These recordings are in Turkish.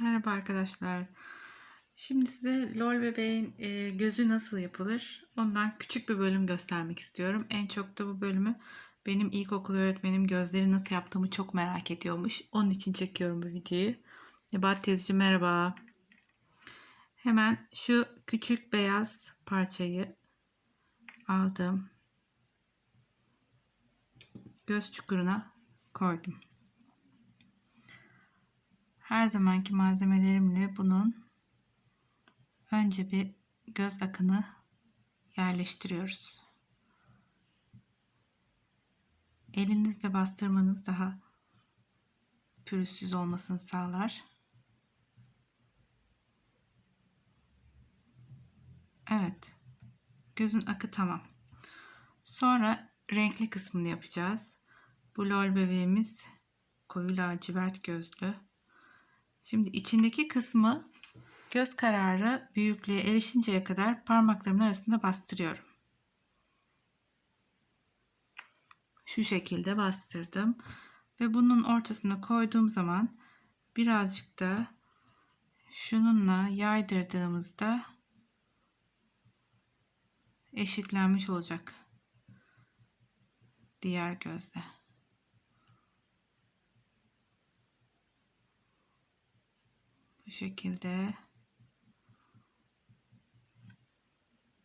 Merhaba arkadaşlar. Şimdi size LOL bebeğin e, gözü nasıl yapılır? Ondan küçük bir bölüm göstermek istiyorum. En çok da bu bölümü benim ilkokul öğretmenim gözleri nasıl yaptığımı çok merak ediyormuş. Onun için çekiyorum bu videoyu. Nebahat teyzeciğim merhaba. Hemen şu küçük beyaz parçayı aldım. Göz çukuruna koydum. Her zamanki malzemelerimle bunun önce bir göz akını yerleştiriyoruz. Elinizle bastırmanız daha pürüzsüz olmasını sağlar. Evet. Gözün akı tamam. Sonra renkli kısmını yapacağız. Bu lol bebeğimiz koyu lacivert gözlü. Şimdi içindeki kısmı göz kararı büyüklüğe erişinceye kadar parmaklarımın arasında bastırıyorum. Şu şekilde bastırdım. Ve bunun ortasına koyduğum zaman birazcık da şununla yaydırdığımızda eşitlenmiş olacak diğer gözle. Bu şekilde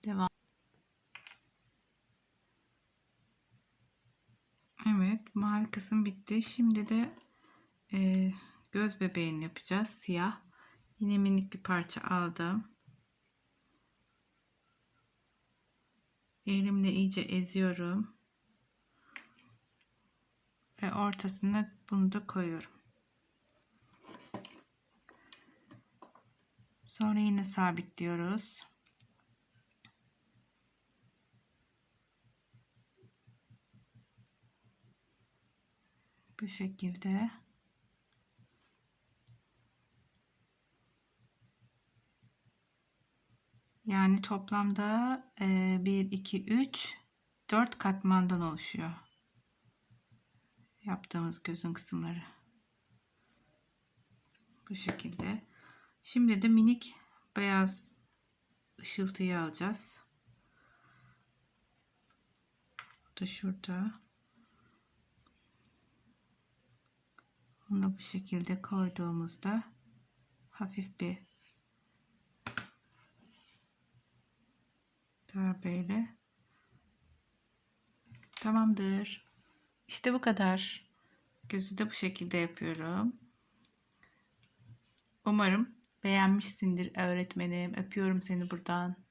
devam. Evet, mavi kısım bitti. Şimdi de e, göz bebeğini yapacağız. Siyah. Yine minik bir parça aldım. Elimle iyice eziyorum. Ve ortasına bunu da koyuyorum. Sonra yine sabitliyoruz. Bu şekilde. Yani toplamda 1, 2, 3, 4 katmandan oluşuyor. Yaptığımız gözün kısımları. Bu şekilde. Şimdi de minik beyaz ışıltıyı alacağız. O da şurada. Onu bu şekilde koyduğumuzda hafif bir darbeyle tamamdır. İşte bu kadar. Gözü de bu şekilde yapıyorum. Umarım Beğenmişsindir öğretmenim. Öpüyorum seni buradan.